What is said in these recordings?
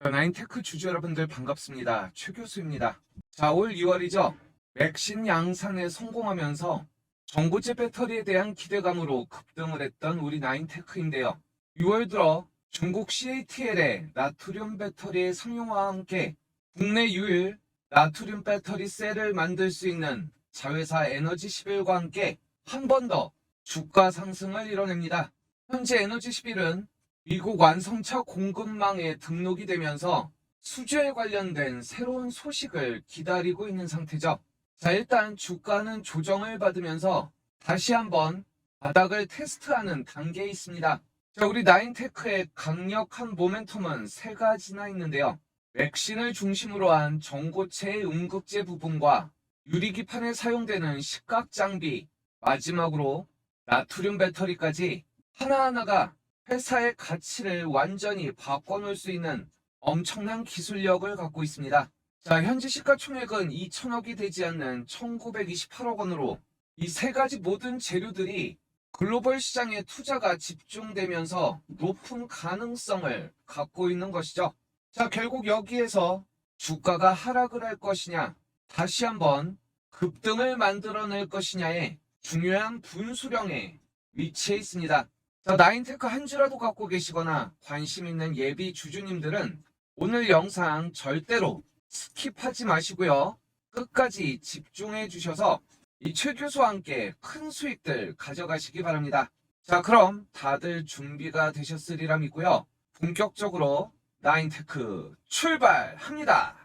나인테크 주주 여러분들 반갑습니다. 최 교수입니다. 자, 올 2월이죠. 맥신 양산에 성공하면서 전고체 배터리에 대한 기대감으로 급등을 했던 우리 나인테크인데요. 6월 들어 중국 CATL의 나트륨 배터리의 상용화와 함께 국내 유일 나트륨 배터리 셀을 만들 수 있는 자회사 에너지 11과 함께 한 번 더 주가 상승을 이뤄냅니다. 현재 에너지 11은 미국 완성차 공급망에 등록이 되면서 수주에 관련된 새로운 소식을 기다리고 있는 상태죠. 자, 일단 주가는 조정을 받으면서 다시 한번 바닥을 테스트하는 단계에 있습니다. 자, 우리 나인테크의 강력한 모멘텀은 세 가지나 있는데요. 맥신을 중심으로 한 전고체의 음극재 부분과 유리기판에 사용되는 식각 장비, 마지막으로 나트륨 배터리까지 하나하나가 회사의 가치를 완전히 바꿔놓을 수 있는 엄청난 기술력을 갖고 있습니다. 자, 현재 시가총액은 2천억이 되지 않는 1928억 원으로 이 세 가지 모든 재료들이 글로벌 시장에 투자가 집중되면서 높은 가능성을 갖고 있는 것이죠. 자, 결국 여기에서 주가가 하락을 할 것이냐, 다시 한번 급등을 만들어낼 것이냐의 중요한 분수령에 위치해 있습니다. 자, 나인테크 한 주라도 갖고 계시거나 관심 있는 예비 주주님들은 오늘 영상 절대로 스킵하지 마시고요. 끝까지 집중해 주셔서 이 최 교수와 함께 큰 수익들 가져가시기 바랍니다. 자, 그럼 다들 준비가 되셨으리라 믿고요. 본격적으로 나인테크 출발합니다.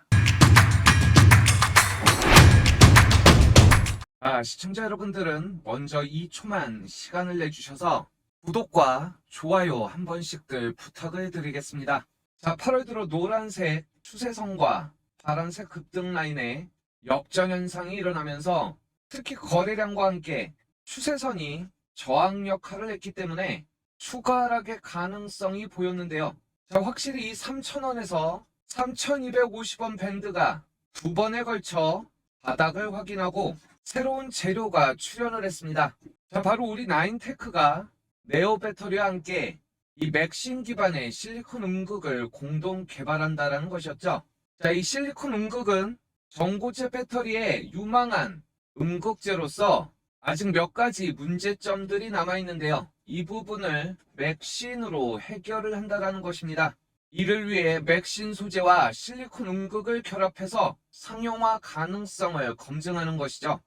아, 시청자 여러분들은 먼저 2초만 시간을 내주셔서 구독과 좋아요 한 번씩들 부탁을 드리겠습니다. 자, 8월 들어 노란색 추세선과 파란색 급등 라인에 역전 현상이 일어나면서 특히 거래량과 함께 추세선이 저항 역할을 했기 때문에 추가 하락의 가능성이 보였는데요. 자, 확실히 이 3,000원에서 3,250원 밴드가 두 번에 걸쳐 바닥을 확인하고 새로운 재료가 출현을 했습니다. 자, 바로 우리 나인테크가 네오 배터리와 함께 이 맥신 기반의 실리콘 음극을 공동 개발한다라는 것이었죠. 자, 이 실리콘 음극은 전고체 배터리의 유망한 음극재로서 아직 몇 가지 문제점들이 남아 있는데요. 이 부분을 맥신으로 해결을 한다라는 것입니다. 이를 위해 맥신 소재와 실리콘 음극을 결합해서 상용화 가능성을 검증하는 것이죠.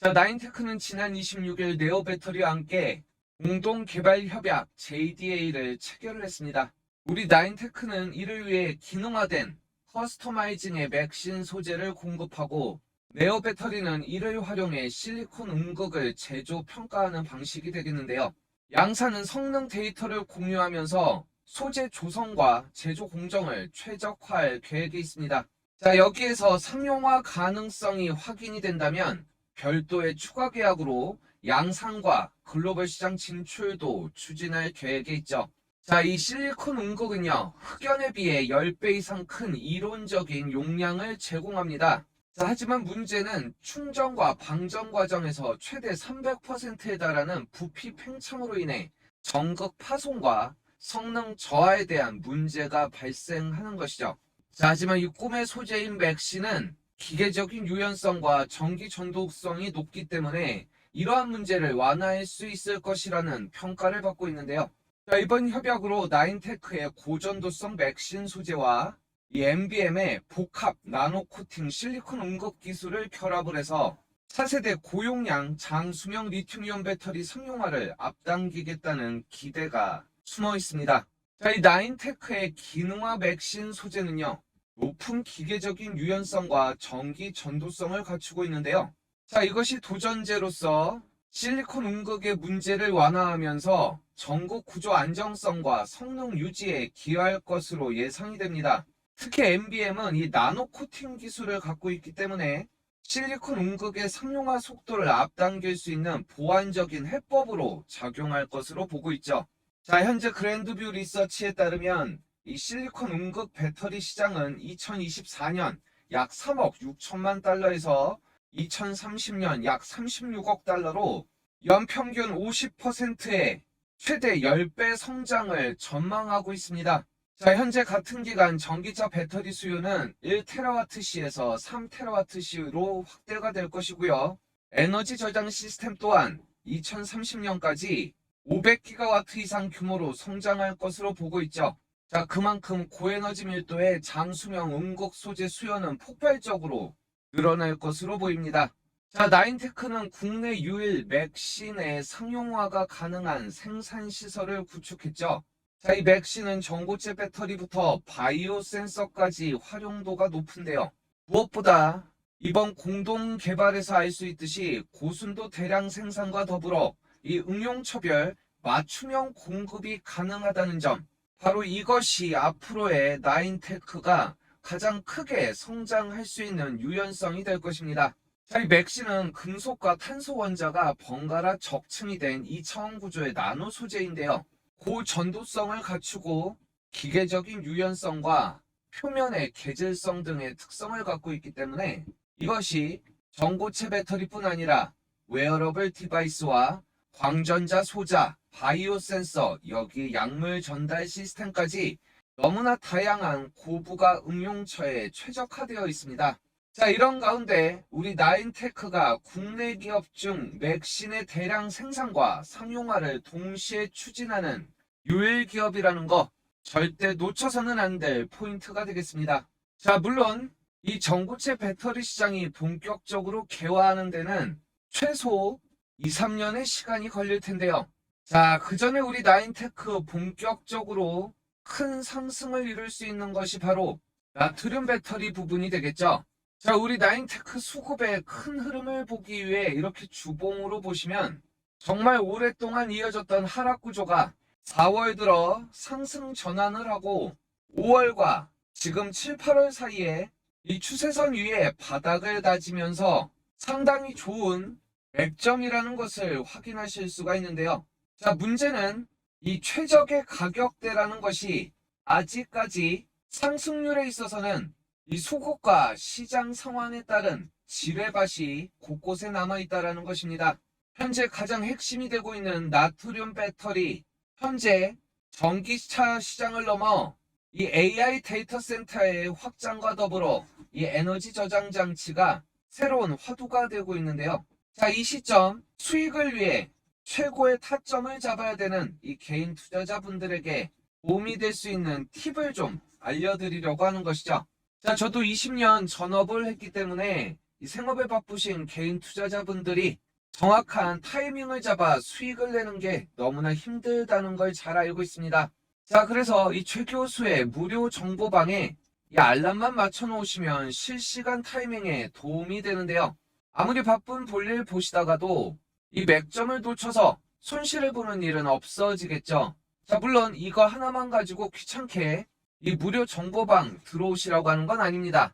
자, 나인테크는 지난 26일 네오 배터리와 함께 공동 개발 협약 JDA를 체결을 했습니다. 우리 나인테크는 이를 위해 기능화된 커스터마이징의 맥신 소재를 공급하고 네오 배터리는 이를 활용해 실리콘 음극을 제조 평가하는 방식이 되겠는데요. 양사는 성능 데이터를 공유하면서 소재 조성과 제조 공정을 최적화할 계획이 있습니다. 자, 여기에서 상용화 가능성이 확인이 된다면 별도의 추가 계약으로 양산과 글로벌 시장 진출도 추진할 계획에 있죠. 자, 이 실리콘 음극은요, 흑연에 비해 10배 이상 큰 이론적인 용량을 제공합니다. 자, 하지만 문제는 충전과 방전 과정에서 최대 300%에 달하는 부피 팽창으로 인해 전극 파손과 성능 저하에 대한 문제가 발생하는 것이죠. 자, 하지만 이 꿈의 소재인 맥시는 기계적인 유연성과 전기 전도성이 높기 때문에 이러한 문제를 완화할 수 있을 것이라는 평가를 받고 있는데요. 자, 이번 협약으로 나인테크의 고전도성 맥신 소재와 이 MBM의 복합 나노 코팅 실리콘 음극 기술을 결합을 해서 차세대 고용량 장수명 리튬이온 배터리 상용화를 앞당기겠다는 기대가 숨어 있습니다. 자, 이 나인테크의 기능화 맥신 소재는요, 높은 기계적인 유연성과 전기 전도성을 갖추고 있는데요. 자, 이것이 도전제로서 실리콘 음극의 문제를 완화하면서 전국 구조 안정성과 성능 유지에 기여할 것으로 예상이 됩니다. 특히 MBM은 이 나노 코팅 기술을 갖고 있기 때문에 실리콘 음극의 상용화 속도를 앞당길 수 있는 보완적인 해법으로 작용할 것으로 보고 있죠. 자, 현재 그랜드뷰 리서치에 따르면 이 실리콘 음극 배터리 시장은 2024년 약 3억 6천만 달러에서 2030년 약 36억 달러로 연평균 50%의 최대 10배 성장을 전망하고 있습니다. 자, 현재 같은 기간 전기차 배터리 수요는 1TWh에서 3TWh로 확대가 될 것이고요. 에너지 저장 시스템 또한 2030년까지 500GW 이상 규모로 성장할 것으로 보고 있죠. 자, 그만큼 고에너지 밀도의 장수명 음극 소재 수요는 폭발적으로 늘어날 것으로 보입니다. 자, 나인테크는 국내 유일 맥신의 상용화가 가능한 생산 시설을 구축했죠. 자, 이 맥신은 전고체 배터리부터 바이오 센서까지 활용도가 높은데요. 무엇보다 이번 공동 개발에서 알 수 있듯이 고순도 대량 생산과 더불어 이 응용처별 맞춤형 공급이 가능하다는 점. 바로 이것이 앞으로의 나인테크가 가장 크게 성장할 수 있는 유연성이 될 것입니다. 자, 이 맥시는 금속과 탄소 원자가 번갈아 적층이 된 2차원 구조의 나노 소재인데요. 고전도성을 갖추고 기계적인 유연성과 표면의 계질성 등의 특성을 갖고 있기 때문에 이것이 전고체 배터리뿐 아니라 웨어러블 디바이스와 광전자 소자, 바이오 센서, 여기 약물 전달 시스템까지 너무나 다양한 고부가 응용처에 최적화되어 있습니다. 자, 이런 가운데 우리 나인테크가 국내 기업 중 맥신의 대량 생산과 상용화를 동시에 추진하는 유일 기업이라는 거 절대 놓쳐서는 안 될 포인트가 되겠습니다. 자, 물론 이 전고체 배터리 시장이 본격적으로 개화하는 데는 최소 2, 3년의 시간이 걸릴 텐데요. 자, 그 전에 우리 나인테크 본격적으로 큰 상승을 이룰 수 있는 것이 바로 나트륨 배터리 부분이 되겠죠. 자, 우리 나인테크 수급의 큰 흐름을 보기 위해 이렇게 주봉으로 보시면 정말 오랫동안 이어졌던 하락 구조가 4월 들어 상승 전환을 하고 5월과 지금 7, 8월 사이에 이 추세선 위에 바닥을 다지면서 상당히 좋은 맥점이라는 것을 확인하실 수가 있는데요. 자, 문제는 이 최적의 가격대라는 것이 아직까지 상승률에 있어서는 이 수급과 시장 상황에 따른 지뢰밭이 곳곳에 남아 있다라는 것입니다. 현재 가장 핵심이 되고 있는 나트륨 배터리, 현재 전기차 시장을 넘어 이 AI 데이터 센터의 확장과 더불어 이 에너지 저장 장치가 새로운 화두가 되고 있는데요. 자, 이 시점 수익을 위해 최고의 타점을 잡아야 되는 이 개인 투자자분들에게 도움이 될 수 있는 팁을 좀 알려드리려고 하는 것이죠. 자, 저도 20년 전업을 했기 때문에 이 생업에 바쁘신 개인 투자자분들이 정확한 타이밍을 잡아 수익을 내는 게 너무나 힘들다는 걸 잘 알고 있습니다. 자, 그래서 이 최 교수의 무료 정보방에 이 알람만 맞춰 놓으시면 실시간 타이밍에 도움이 되는데요. 아무리 바쁜 볼일 보시다가도 이 맥점을 놓쳐서 손실을 보는 일은 없어지겠죠. 자, 물론 이거 하나만 가지고 귀찮게 이 무료 정보방 들어오시라고 하는 건 아닙니다.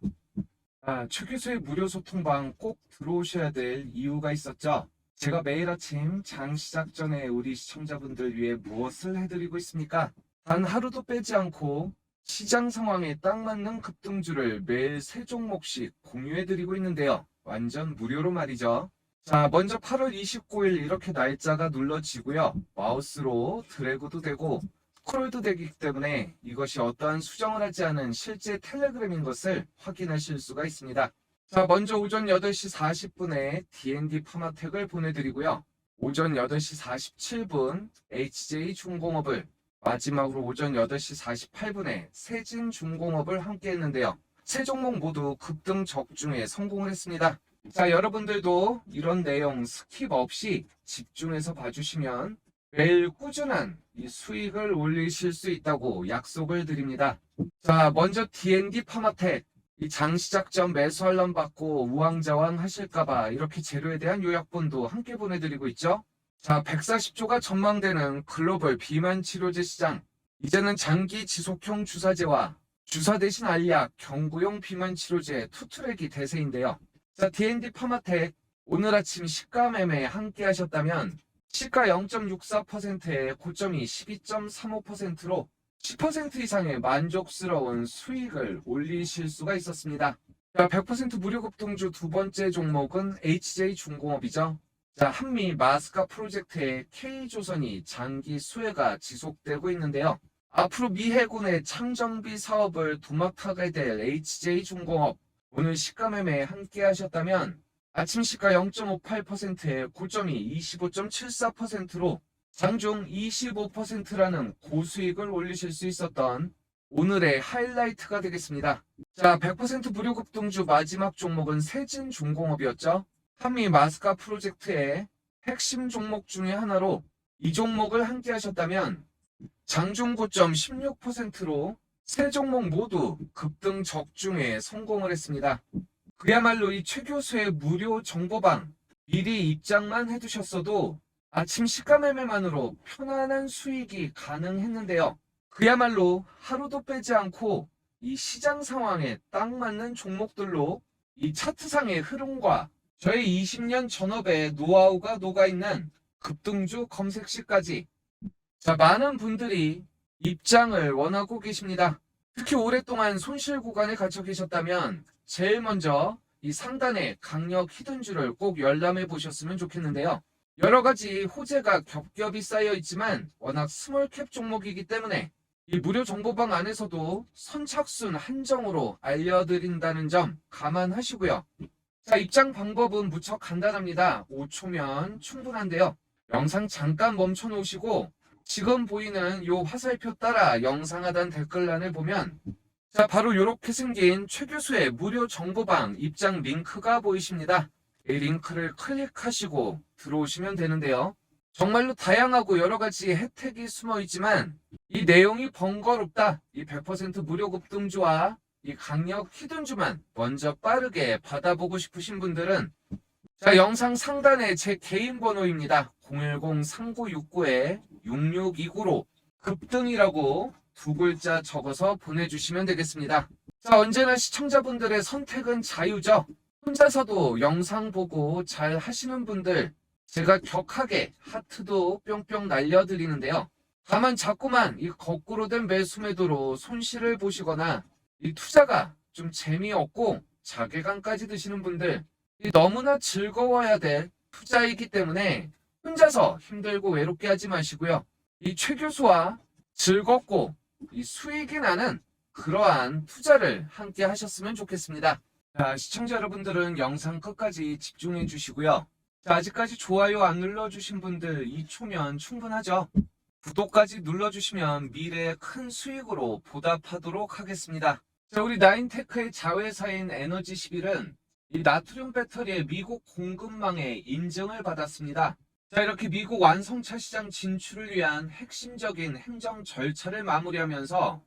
아, 최 교수의 무료 소통방 꼭 들어오셔야 될 이유가 있었죠. 제가 매일 아침 장 시작 전에 우리 시청자분들 위해 무엇을 해드리고 있습니까? 단 하루도 빼지 않고 시장 상황에 딱 맞는 급등주를 매일 세 종목씩 공유해드리고 있는데요. 완전 무료로 말이죠. 자, 먼저 8월 29일 이렇게 날짜가 눌러지고요. 마우스로 드래그도 되고 스크롤도 되기 때문에 이것이 어떠한 수정을 하지 않은 실제 텔레그램인 것을 확인하실 수가 있습니다. 자, 먼저 오전 8시 40분에 D&D 파마텍을 보내드리고요. 오전 8시 47분 HJ 중공업을 마지막으로 오전 8시 48분에 세진 중공업을 함께 했는데요. 세 종목 모두 급등 적중에 성공을 했습니다. 자, 여러분들도 이런 내용 스킵 없이 집중해서 봐주시면 매일 꾸준한 이 수익을 올리실 수 있다고 약속을 드립니다. 자, 먼저 D&D 파마텍 이 장시작 전 매수 알람 받고 우왕좌왕 하실까봐 이렇게 재료에 대한 요약본도 함께 보내드리고 있죠. 자, 140조가 전망되는 글로벌 비만 치료제 시장. 이제는 장기 지속형 주사제와 주사 대신 알약, 경구용 비만 치료제 투트랙이 대세인데요. 자, D&D 파마텍 오늘 아침 시가 매매 함께 하셨다면 시가 0.64%의 고점이 12.35%로 10% 이상의 만족스러운 수익을 올리실 수가 있었습니다. 자, 100% 무료 급등주 두 번째 종목은 HJ 중공업이죠. 자, 한미 마스카 프로젝트의 K조선이 장기 수혜가 지속되고 있는데요. 앞으로 미 해군의 창정비 사업을 도맡아게 될 HJ중공업 오늘 시가 매매 함께 하셨다면 아침 시가 0.58%에 고점이 25.74%로 장중 25%라는 고수익을 올리실 수 있었던 오늘의 하이라이트가 되겠습니다. 자, 100% 무료 급등주 마지막 종목은 세진 중공업이었죠. 한미 마스카 프로젝트의 핵심 종목 중의 하나로 이 종목을 함께 하셨다면 장중 고점 16%로 세 종목 모두 급등 적중에 성공을 했습니다. 그야말로 이 최 교수의 무료 정보방 미리 입장만 해두셨어도 아침 시가매매만으로 편안한 수익이 가능했는데요. 그야말로 하루도 빼지 않고 이 시장 상황에 딱 맞는 종목들로 이 차트상의 흐름과 저의 20년 전업의 노하우가 녹아있는 급등주 검색시까지 자, 많은 분들이 입장을 원하고 계십니다. 특히 오랫동안 손실 구간에 갇혀 계셨다면 제일 먼저 이 상단의 강력 히든주를 꼭 열람해 보셨으면 좋겠는데요. 여러 가지 호재가 겹겹이 쌓여 있지만 워낙 스몰캡 종목이기 때문에 이 무료 정보방 안에서도 선착순 한정으로 알려드린다는 점 감안하시고요. 자, 입장 방법은 무척 간단합니다. 5초면 충분한데요. 영상 잠깐 멈춰 놓으시고 지금 보이는 요 화살표 따라 영상 하단 댓글란을 보면 자 바로 이렇게 생긴 최 교수의 무료 정보방 입장 링크가 보이십니다. 이 링크를 클릭하시고 들어오시면 되는데요. 정말로 다양하고 여러 가지 혜택이 숨어 있지만 이 내용이 번거롭다. 이 100% 무료 급등주와 이 강력 히든주만 먼저 빠르게 받아보고 싶으신 분들은 자 영상 상단에 제 개인 번호입니다. 010-3969-6629로 급등이라고 두 글자 적어서 보내주시면 되겠습니다. 자, 언제나 시청자분들의 선택은 자유죠. 혼자서도 영상 보고 잘 하시는 분들, 제가 격하게 하트도 뿅뿅 날려드리는데요. 다만 자꾸만 이 거꾸로 된 매수 매도로 손실을 보시거나 이 투자가 좀 재미없고 자괴감까지 드시는 분들, 이 너무나 즐거워야 될 투자이기 때문에 혼자서 힘들고 외롭게 하지 마시고요. 이 최 교수와 즐겁고 이 수익이 나는 그러한 투자를 함께 하셨으면 좋겠습니다. 자, 시청자 여러분들은 영상 끝까지 집중해 주시고요. 자, 아직까지 좋아요 안 눌러주신 분들 2초면 충분하죠? 구독까지 눌러주시면 미래의 큰 수익으로 보답하도록 하겠습니다. 자, 우리 나인테크의 자회사인 에너지 11은 이 나트륨 배터리의 미국 공급망에 인증을 받았습니다. 자, 이렇게 미국 완성차 시장 진출을 위한 핵심적인 행정 절차를 마무리하면서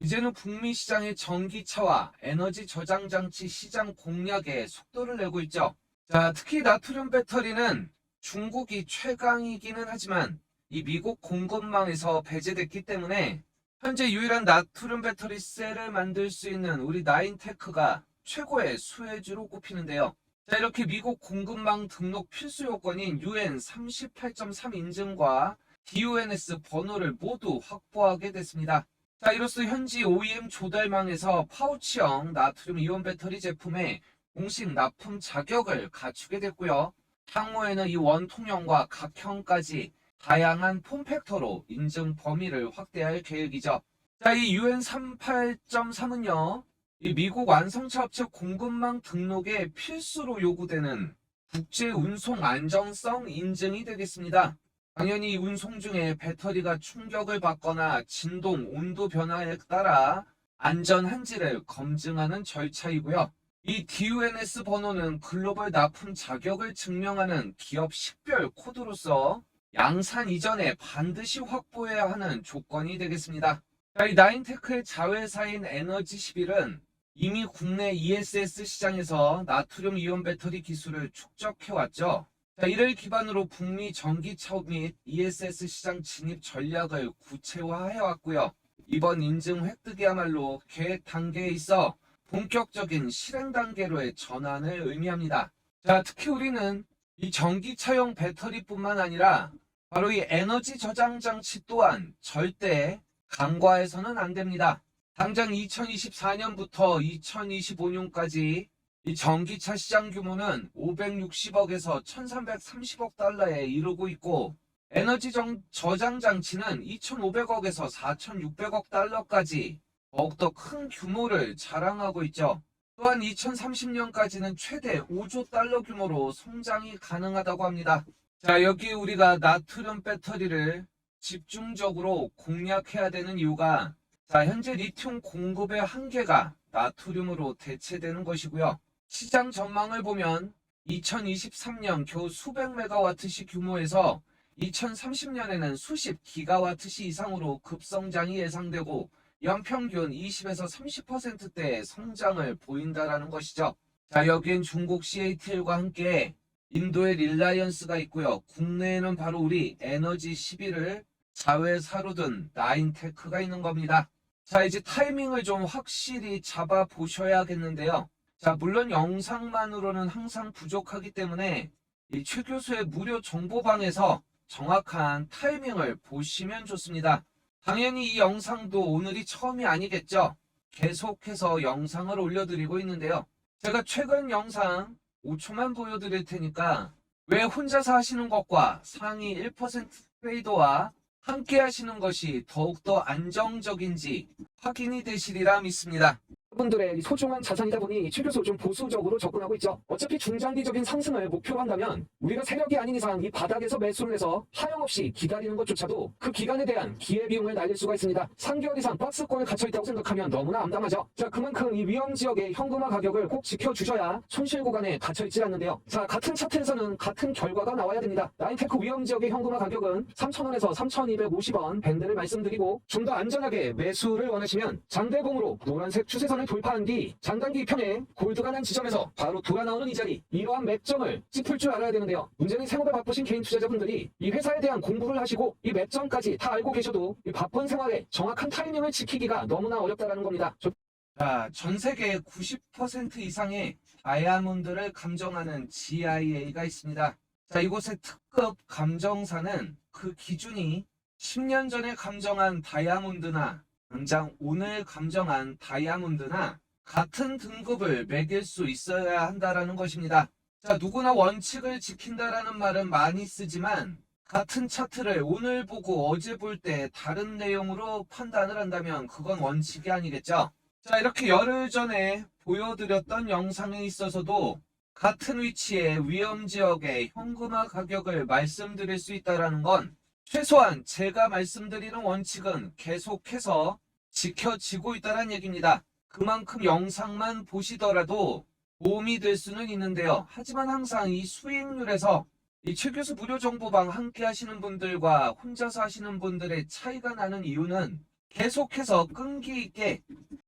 이제는 북미 시장의 전기차와 에너지 저장 장치 시장 공략에 속도를 내고 있죠. 자, 특히 나트륨 배터리는 중국이 최강이기는 하지만 이 미국 공급망에서 배제됐기 때문에 현재 유일한 나트륨 배터리 셀을 만들 수 있는 우리 나인테크가 최고의 수혜주로 꼽히는데요. 자, 이렇게 미국 공급망 등록 필수 요건인 UN 38.3 인증과 DUNS 번호를 모두 확보하게 됐습니다. 자, 이로써 현지 OEM 조달망에서 파우치형 나트륨 이온 배터리 제품의 공식 납품 자격을 갖추게 됐고요. 향후에는 이 원통형과 각형까지 다양한 폼팩터로 인증 범위를 확대할 계획이죠. 자, 이 UN 38.3은요. 이 미국 완성차 업체 공급망 등록에 필수로 요구되는 국제 운송 안정성 인증이 되겠습니다. 당연히 운송 중에 배터리가 충격을 받거나 진동, 온도 변화에 따라 안전한지를 검증하는 절차이고요. 이 DUNS 번호는 글로벌 납품 자격을 증명하는 기업 식별 코드로서 양산 이전에 반드시 확보해야 하는 조건이 되겠습니다. 자, 이 나인테크의 자회사인 에너지 11은 이미 국내 ESS 시장에서 나트륨 이온 배터리 기술을 축적해왔죠. 자, 이를 기반으로 북미 전기차 및 ESS 시장 진입 전략을 구체화해왔고요. 이번 인증 획득이야말로 계획 단계에 있어 본격적인 실행 단계로의 전환을 의미합니다. 자, 특히 우리는 이 전기차용 배터리뿐만 아니라 바로 이 에너지 저장 장치 또한 절대 간과해서는 안 됩니다. 당장 2024년부터 2025년까지 이 전기차 시장 규모는 560억에서 1330억 달러에 이르고 있고 에너지 정- 저장 장치는 2,500억에서 4,600억 달러까지 더욱더 큰 규모를 자랑하고 있죠. 또한 2030년까지는 최대 5조 달러 규모로 성장이 가능하다고 합니다. 자, 여기 우리가 나트륨 배터리를 집중적으로 공략해야 되는 이유가 자, 현재 리튬 공급의 한계가 나트륨으로 대체되는 것이고요. 시장 전망을 보면 2023년 겨우 수백 메가와트시 규모에서 2030년에는 수십 기가와트시 이상으로 급성장이 예상되고 연평균 20에서 30%대의 성장을 보인다라는 것이죠. 자, 여기엔 중국 CATL과 함께 인도의 릴라이언스가 있고요. 국내에는 바로 우리 에너지 11을 자회사로 둔 나인테크가 있는 겁니다. 자, 이제 타이밍을 좀 확실히 잡아 보셔야겠는데요. 자, 물론 영상만으로는 항상 부족하기 때문에 이 최 교수의 무료 정보방에서 정확한 타이밍을 보시면 좋습니다. 당연히 이 영상도 오늘이 처음이 아니겠죠. 계속해서 영상을 올려드리고 있는데요. 제가 최근 영상 5초만 보여드릴 테니까 왜 혼자서 하시는 것과 상위 1% 트레이더와 함께 하시는 것이 더욱더 안정적인지 확인이 되시리라 믿습니다. 분들의 이 소중한 자산이다 보니 최 교수 좀 보수적으로 접근하고 있죠. 어차피 중장기적인 상승을 목표로 한다면 우리가 세력이 아닌 이상 이 바닥에서 매수를 해서 하염없이 기다리는 것조차도 그 기간에 대한 기회비용을 날릴 수가 있습니다. 3개월 이상 박스권에 갇혀있다고 생각하면 너무나 암담하죠. 자 그만큼 이 위험 지역의 현금화 가격을 꼭 지켜주셔야 손실 구간에 갇혀있지 않는데요. 자 같은 차트에서는 같은 결과가 나와야 됩니다. 나인테크 위험 지역의 현금화 가격은 3,000원에서 3,250원 밴드를 말씀드리고 좀 더 안전하게 매수를 원하시면 장대봉으로 노란색 추세선 을 돌파한 뒤 장단기 편에 골드가 난 지점에서 바로 돌아 나오는 이 자리 이러한 맥점을 짚을 줄 알아야 되는데요. 문제는 생업에 바쁘신 개인 투자자분들이 이 회사에 대한 공부를 하시고 이 맥점까지 다 알고 계셔도 이 바쁜 생활에 정확한 타이밍을 지키기가 너무나 어렵다라는 겁니다. 저- 자, 전 세계 90% 이상의 다이아몬드를 감정하는 GIA가 있습니다. 자, 이곳의 특급 감정사는 그 기준이 10년 전에 감정한 다이아몬드나 당장 오늘 감정한 다이아몬드나 같은 등급을 매길 수 있어야 한다라는 것입니다. 자, 누구나 원칙을 지킨다라는 말은 많이 쓰지만 같은 차트를 오늘 보고 어제 볼 때 다른 내용으로 판단을 한다면 그건 원칙이 아니겠죠. 자, 이렇게 열흘 전에 보여드렸던 영상에 있어서도 같은 위치의 위험 지역의 현금화 가격을 말씀드릴 수 있다는 건 최소한 제가 말씀드리는 원칙은 계속해서 지켜지고 있다는 얘기입니다. 그만큼 영상만 보시더라도 도움이 될 수는 있는데요. 하지만 항상 이 수익률에서 이 최교수 무료 정보방 함께 하시는 분들과 혼자서 하시는 분들의 차이가 나는 이유는 계속해서 끈기 있게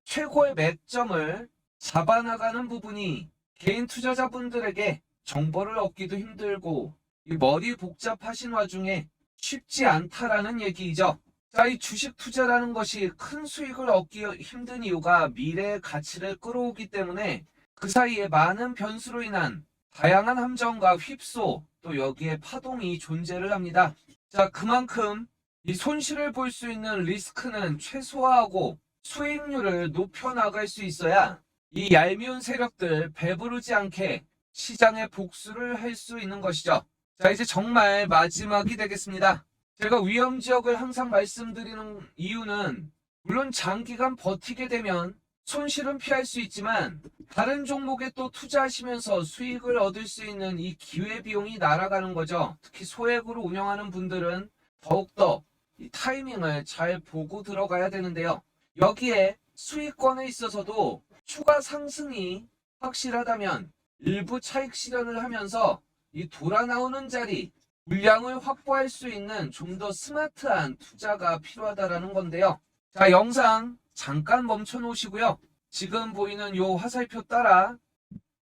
최고의 맥점을 잡아나가는 부분이 개인 투자자분들에게 정보를 얻기도 힘들고 이 머리 복잡하신 와중에 쉽지 않다라는 얘기이죠. 자, 이 주식 투자라는 것이 큰 수익을 얻기 힘든 이유가 미래의 가치를 끌어오기 때문에 그 사이에 많은 변수로 인한 다양한 함정과 휩소 또 여기에 파동이 존재를 합니다. 자, 그만큼 이 손실을 볼 수 있는 리스크는 최소화하고 수익률을 높여 나갈 수 있어야 이 얄미운 세력들 배부르지 않게 시장에 복수를 할 수 있는 것이죠. 자, 이제 정말 마지막이 되겠습니다. 제가 위험 지역을 항상 말씀드리는 이유는 물론 장기간 버티게 되면 손실은 피할 수 있지만 다른 종목에 또 투자하시면서 수익을 얻을 수 있는 이 기회 비용이 날아가는 거죠. 특히 소액으로 운영하는 분들은 더욱더 이 타이밍을 잘 보고 들어가야 되는데요. 여기에 수익권에 있어서도 추가 상승이 확실하다면 일부 차익 실현을 하면서 이 돌아 나오는 자리 물량을 확보할 수 있는 좀 더 스마트한 투자가 필요하다라는 건데요. 자, 영상 잠깐 멈춰 놓으시고요. 지금 보이는 요 화살표 따라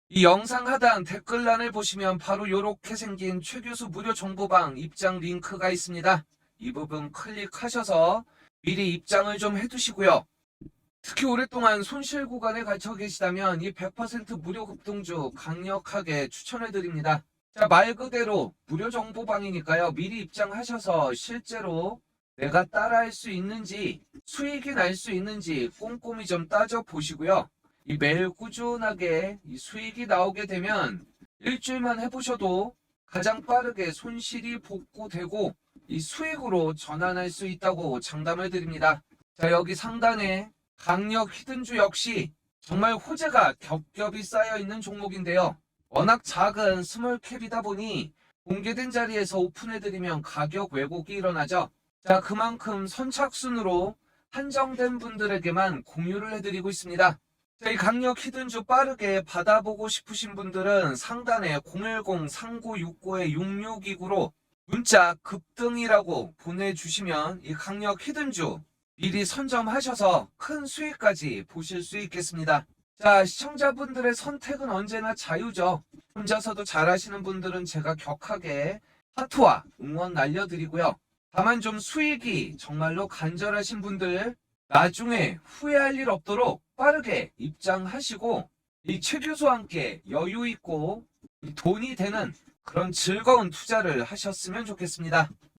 이 영상 하단 댓글란을 보시면 바로 요렇게 생긴 최 교수 무료 정보방 입장 링크가 있습니다. 이 부분 클릭하셔서 미리 입장을 좀 해두시고요. 특히 오랫동안 손실 구간에 갇혀 계시다면 이 100% 무료 급등주 강력하게 추천해 드립니다. 자, 말 그대로 무료 정보방이니까요. 미리 입장하셔서 실제로 내가 따라할 수 있는지 수익이 날 수 있는지 꼼꼼히 좀 따져 보시고요. 이 매일 꾸준하게 이 수익이 나오게 되면 일주일만 해보셔도 가장 빠르게 손실이 복구되고 이 수익으로 전환할 수 있다고 장담을 드립니다. 자, 여기 상단에 강력 히든주 역시 정말 호재가 겹겹이 쌓여 있는 종목인데요. 워낙 작은 스몰 캡이다 보니 공개된 자리에서 오픈해드리면 가격 왜곡이 일어나죠. 자, 그만큼 선착순으로 한정된 분들에게만 공유를 해드리고 있습니다. 자, 이 강력 히든주 빠르게 받아보고 싶으신 분들은 상단에 010-3969-6629로 문자 급등이라고 보내주시면 이 강력 히든주 미리 선점하셔서 큰 수익까지 보실 수 있겠습니다. 자, 시청자분들의 선택은 언제나 자유죠. 혼자서도 잘하시는 분들은 제가 격하게 하트와 응원 날려드리고요. 다만 좀 수익이 정말로 간절하신 분들 나중에 후회할 일 없도록 빠르게 입장하시고 이최 교수와 함께 여유 있고 이 돈이 되는 그런 즐거운 투자를 하셨으면 좋겠습니다.